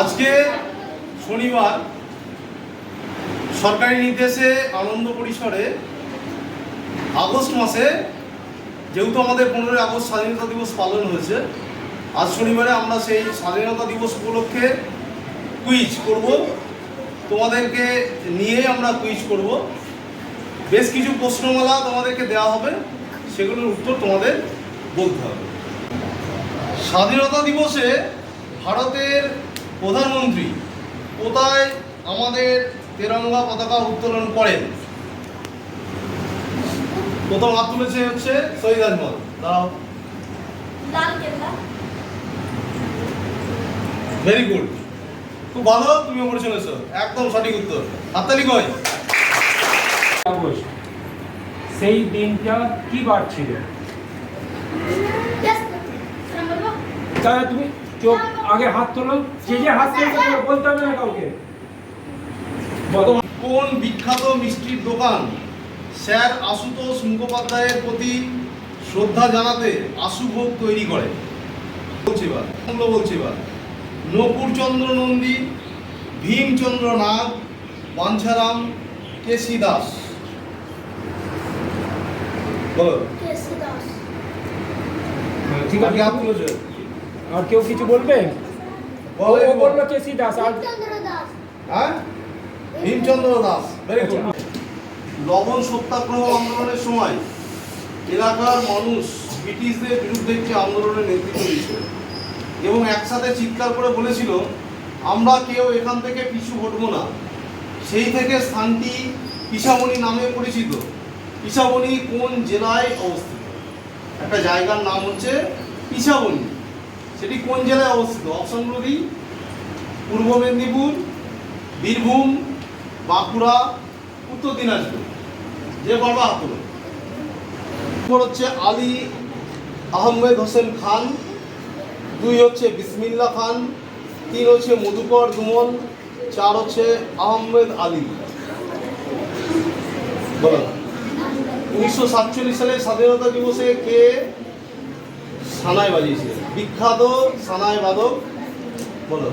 আজকে শনিবার সরকারি নির্দেশে আনন্দ পরিসরে আগস্ট মাসে, যেহেতু আমাদের পনেরোই আগস্ট স্বাধীনতা দিবস পালন হয়েছে, আজ শনিবারে আমরা সেই স্বাধীনতা দিবস উপলক্ষে কুইজ করব। তোমাদেরকে নিয়ে আমরা কুইজ করব। বেশ কিছু প্রশ্নমালা তোমাদেরকে দেওয়া হবে, সেগুলোর উত্তর তোমাদের বলতে হবে। স্বাধীনতা দিবসে ভারতের প্রধানমন্ত্রী কোথায় আমাদের তেরঙ্গা পতাকা উত্তোলন করেন প্রথম হাত তুলেছে হচ্ছে শহীদ আজমল কেল্লা ভেরি গুড খুব ভালো তুমি ওপরে চলেছো। একদম সঠিক উত্তর। হাততালি কই? আগস্ট সেই দিনটা কি বার ছিল? তুমি চোখ আগে হাত তোলো যে যে হাত তুলছে বলতে হবে না কাউকে। কোন বিখ্যাত মিষ্টির দোকান স্যার আশুতোষ মুখোপাধ্যায়ের প্রতি শ্রদ্ধা জানাতে আশুভোগ তৈরি করে? বলছি এবার মূল্য বলছি এবার। নকুরচন্দ্র নন্দী ভীমচন্দ্র নাগ বাঞ্ছারাম কেসি দাস বলো। দাস। হ্যাঁ, ঠিক আছে। আর কেউ কিছু বলবে? ও ও বলল কেসি দাস আর দাস। হ্যাঁ? ভীমচন্দ্র দাস ভেরি গুড লবণ সত্যাগ্রহ আন্দোলনের সময় এলাকার মানুষ ব্রিটিশদের বিরুদ্ধে একটি আন্দোলনের নেতৃত্ব দিয়েছিল এবং একসাথে চিৎকার করে বলেছিল আমরা কেউ এখান থেকে পিছু হটবো না। সেই থেকে স্থানটি পিসামণি নামে পরিচিত। পিসামণি কোন জেলায় অবস্থিত? একটা জায়গার নাম হচ্ছে পিসামণি সেটি কোন জেলায় অবস্থিত? অপশনগুলো দিই পূর্ব মেদিনীপুর, বীরভূম, বাঁকুড়া, উত্তর দিনাজপুর। যে হাত তুলো। নম্বর হচ্ছে আলী আহমেদ হোসেন খান, দুই হচ্ছে বিসমিল্লা খান, তিন হচ্ছে মধুকর দুমন চার হচ্ছে আহমেদ আলী। উনিশশো সাতচল্লিশ সালে স্বাধীনতা দিবসে কে সানাই বাজিয়েছিলেন বিখ্যাত সানাই বাদক বলো।